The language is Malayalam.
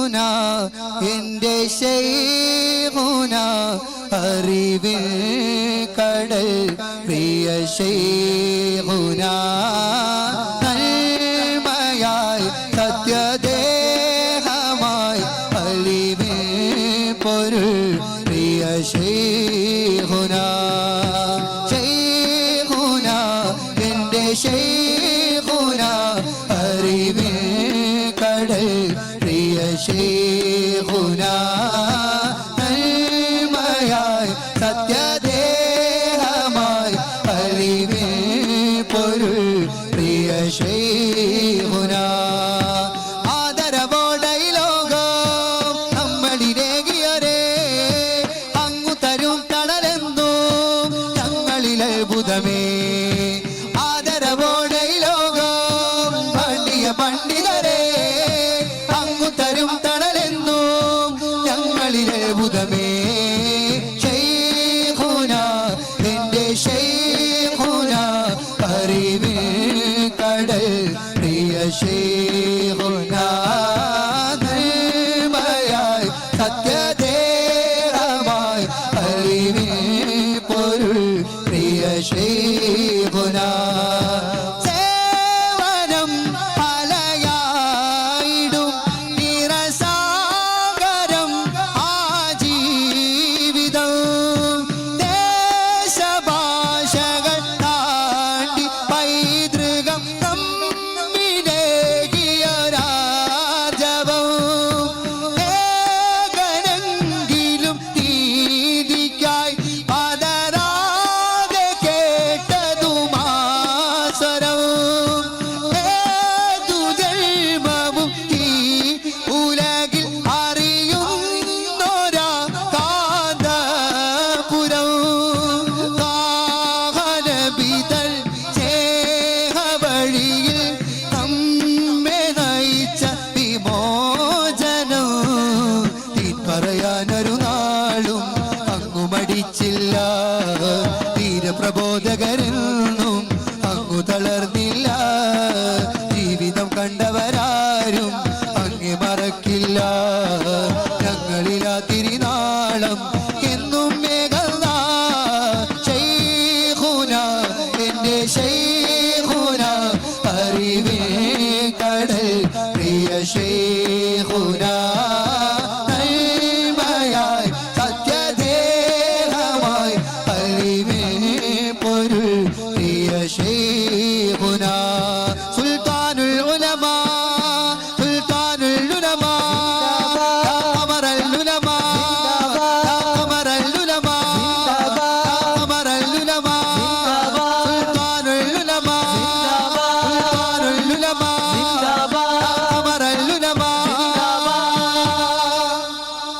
ഷെയ്ഖുന എന്റെ ശൈഹുന അറിവിൽ കടൽ പ്രിയ ശൈഹുന നന്മയായി സത്യദേഹമായി അലിവിൽ പൊരുൾ പ്രിയ ശൈഹുന ശൈഹുന എന്റെ ഷെയ്ഖുന പ്രിയ അത്ഭുതമേ ഷെയ്ഖുന എന്റെ ഷെയ്ഖുന അറിവിൽ കടൽ പ്രിയ ഷെയ്ഖുന നന്മയായി സത്യദേഹമായി അറിവിൽ പൊരുൾ പ്രിയ ഷെയ്ഖുന മടിച്ചില്ല തീരപ്രബോധകരെന്നും അങ്ങു തളർന്നില്ല. ജീവിതം കണ്ടവരാരും അങ്ങെ മറക്കില്ല. ഞങ്ങളിലാ തിരിനാളം എന്നും উলামা